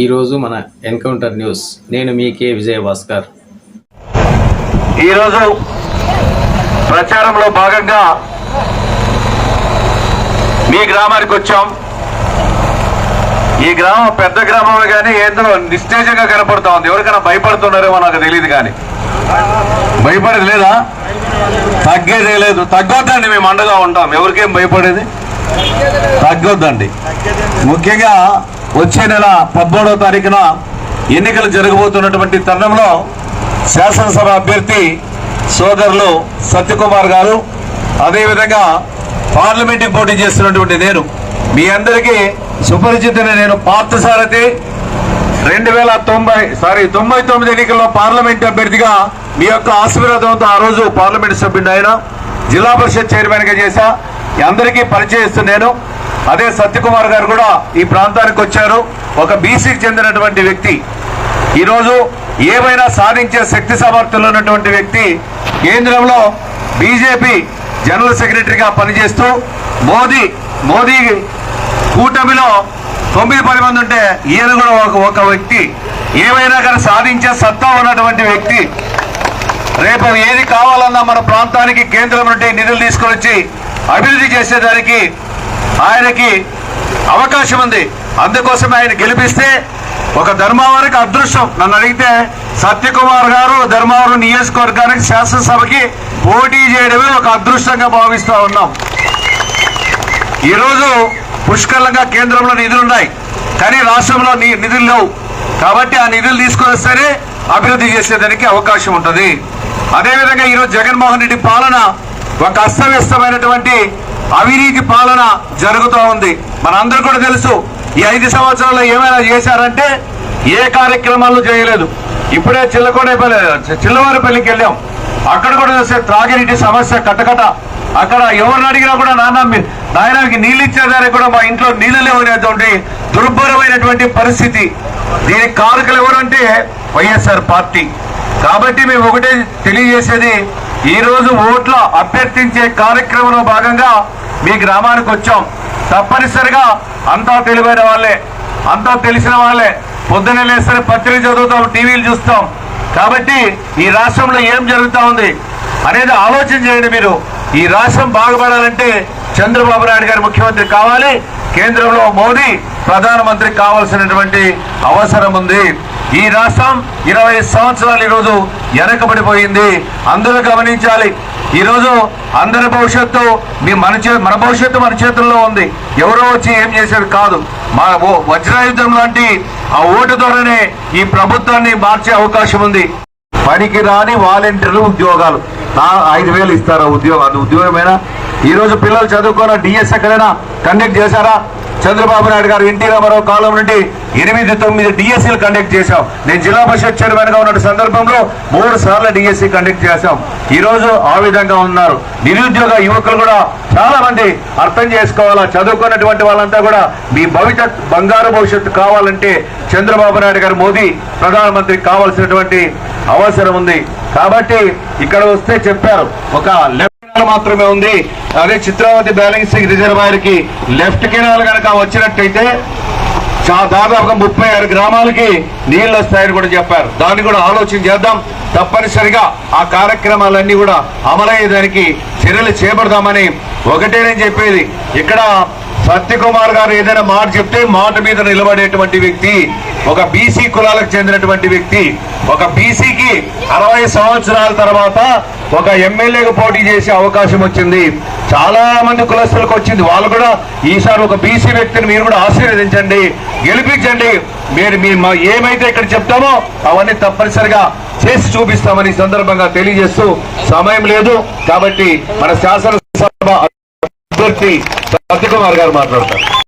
ఈరోజు మన encounter news. నేను మీ కే విజయభాస్కర్. ఈరోజు ప్రచారంలో భాగంగా మీ గ్రామానికి వచ్చాం. ఈ గ్రామం పెద్ద గ్రామం కానీ ఏందో నిస్తేజంగా కనపడుతూ ఉంది ఎవరికైనా భయపడుతున్నారేమో నాకు తెలియదు కానీ. భయపడేది లేదా? తగ్గేదే లేదు. తగ్గొద్దండి మేము అండగా ఉంటాం. ఎవరికేం భయపడేది? తగ్గొద్దండి. ముఖ్యంగా వచ్చే నెల పద్మూడవ తారీఖున ఎన్నికలు జరగబోతున్నటువంటి తరుణంలో శాసనసభ అభ్యర్థి సోదరులు సత్యకుమార్ గారు అదేవిధంగా పార్లమెంట్ పోటీ చేస్తున్నటువంటి నేను. మీ అందరికీ సుపరిచితున్న నేను పార్థసారథి. రెండు వేల తొంభై సారీ తొంభై తొమ్మిది ఎన్నికల్లో పార్లమెంట్ అభ్యర్థిగా మీ యొక్క ఆశీర్వాదంతో ఆ రోజు పార్లమెంట్ సభ్యుడు ఆయన జిల్లా పరిషత్ చైర్మన్గా చేశా. అందరికీ పరిచయిస్తూ నేను అదే సత్యకుమార్ గారు కూడా ఈ ప్రాంతానికి వచ్చారు. ఒక బీసీకి చెందినటువంటి వ్యక్తి. ఈరోజు ఏమైనా సాధించే శక్తి సామర్థ్యంలో ఉన్నటువంటి వ్యక్తి కేంద్రంలో బీజేపీ జనరల్ సెక్రటరీగా పనిచేస్తూ మోదీ మోదీ కూటమిలో తొమ్మిది పది మంది ఉంటే ఈయన కూడా ఒక ఒక వ్యక్తి. ఏమైనా కానీ సాధించే సత్తా ఉన్నటువంటి వ్యక్తి. రేపు ఏది కావాలన్నా మన ప్రాంతానికి కేంద్రం నుండి నిధులు తీసుకొని వచ్చి అభివృద్ధి చేసేదానికి ఆయనకి అవకాశం ఉంది. అందుకోసం ఆయన గెలిపిస్తే ఒక ధర్మవరికి అదృష్టం. నన్ను అడిగితే సత్యకుమార్ గారు ధర్మవరం నియోజకవర్గానికి శాసనసభకి పోటీ చేయడమే ఒక అదృష్టంగా భావిస్తూ ఉన్నాం. ఈరోజు పుష్కలంగా కేంద్రంలో నిధులు ఉన్నాయి. కానీ రాష్ట్రంలో ని- నిధులు లేవు. కాబట్టి ఆ నిధులు తీసుకొని వస్తేనే అభివృద్ధి చేసేదానికి అవకాశం ఉంటుంది. అదేవిధంగా ఈరోజు జగన్మోహన్ రెడ్డి పాలన ఒక అస్తవ్యస్తమైనటువంటి అవినీతి పాలన జరుగుతూ ఉంది. మనందరూ కూడా తెలుసు ఈ ఐదు సంవత్సరాల్లో ఏమైనా చేశారంటే ఏ కార్యక్రమాలు చేయలేదు. ఇప్పుడే చిల్లకోడేపల్లి చిల్లవారిపల్లికి వెళ్ళాం. అక్కడ కూడా చూస్తే త్రాగినీటి సమస్య కట్టకట అక్కడ ఎవరిని అడిగినా కూడా నాన్న నాయనానికి నాయనకి నీళ్ళు ఇచ్చేదానికి కూడా మా ఇంట్లో నీళ్ళు లేవనేటువంటి దుర్భరమైనటువంటి పరిస్థితి. దీనికి కారకులు ఎవరంటే వైఎస్ఆర్ పార్టీ. కాబట్టి మేము ఒకటే తెలియజేసేది ఈరోజు ఓట్ల అభ్యర్థించే కార్యక్రమంలో భాగంగా మీ గ్రామానికి వచ్చాం. తప్పనిసరిగా అంతా తెలివైన వాళ్ళే అంతా తెలిసిన వాళ్ళే. పొద్దున్నే లేస్తే పత్రికలు చదువుతాం టీవీలు చూస్తాం. కాబట్టి ఈ రాష్ట్రంలో ఏం జరుగుతా ఉంది అనేది ఆలోచన చేయండి మీరు. ఈ రాష్ట్రం బాగుపడాలంటే చంద్రబాబు నాయుడు గారు ముఖ్యమంత్రి కావాలి. కేంద్రంలో మోదీ ప్రధానమంత్రి కావాల్సినటువంటి అవసరం ఉంది. ఈ రాష్ట్రం ఇరవై సంవత్సరాలు ఈరోజు వెనకబడిపోయింది అందరూ గమనించాలి. ఈరోజు అందరి భవిష్యత్తు మీ మన చే మన భవిష్యత్తు మన చేతుల్లో ఉంది. ఎవరో వచ్చి ఏం చేసేది కాదు. మా వజ్రాయుద్ధం వజ్రాయుధం లాంటి ఆ ఓటు ద్వారానే ఈ ప్రభుత్వాన్ని మార్చే అవకాశం ఉంది. పనికి రాని వాలంటీర్లు ఉద్యోగాలు. ఐదు వేలు ఇస్తారా ఉద్యోగం అది ఉద్యోగమేనా? ఈరోజు పిల్లలు చదువుకున్న డిఎస్ ఎక్కడైనా కండక్ట్ చేశారా? చంద్రబాబు నాయుడు గారు ఎన్టీ రామారావు కాలం నుండి ఎనిమిది తొమ్మిది డిఎస్సీలు కండక్ట్ చేశాం. నేను జిల్లా పరిషత్ చైర్మన్గా ఉన్న సందర్భంలో మూడు సార్లు డిఎస్సీ కండక్ట్ చేశాం. ఈరోజు ఆ విధంగా ఉన్నారు. నిరుద్యోగ యువకులు కూడా చాలా మంది అర్థం చేసుకోవాలా? చదువుకున్నటువంటి వాళ్ళంతా కూడా మీ భవిష్యత్ బంగారు భవిష్యత్తు కావాలంటే చంద్రబాబు నాయుడు గారు మోదీ ప్రధానమంత్రి కావాల్సినటువంటి అవసరం ఉంది. కాబట్టి ఇక్కడ వస్తే చెప్పారు. ఒక లెఫ్ట్ మాత్రమే ఉంది. అదే చిత్రావతి బ్యాలెన్సింగ్ రిజర్వాయర్కి లెఫ్ట్ కెనాల్ కనుక వచ్చినట్టయితే దాదాపుగా ముప్పై ఆరు గ్రామాలకి నీళ్ళు వస్తాయని కూడా చెప్పారు. దాన్ని కూడా ఆలోచన చేద్దాం. తప్పనిసరిగా ఆ కార్యక్రమాలన్నీ కూడా అమలయ్యేదానికి చర్యలు చేపడదామని ఒకటే చెప్పేది. ఇక్కడ సత్యకుమార్ గారు ఏదైనా మాట చెప్తే మాట మీద నిలబడేటువంటి వ్యక్తి ఒక బీసీ కులాలకు చెందినటువంటి వ్యక్తి ఒక బీసీకి అరవై సంవత్సరాల తర్వాత ఒక ఎమ్మెల్యేగా పోటీ చేసే అవకాశం వచ్చింది. చాలా మంది కులస్తులకు వచ్చింది. వాళ్ళు కూడా ఈసారి ఒక బీసీ వ్యక్తిని మీరు కూడా ఆశీర్వదించండి గెలిపించండి. మీరు మీ ఏమైతే ఇక్కడ చెప్తామో అవన్నీ తప్పనిసరిగా చేసి చూపిస్తామని సందర్భంగా తెలియజేస్తూ సమయం లేదు. కాబట్టి మన శాసనసభ అభ్యర్థి సత్యకుమార్ గారు మాట్లాడతారు.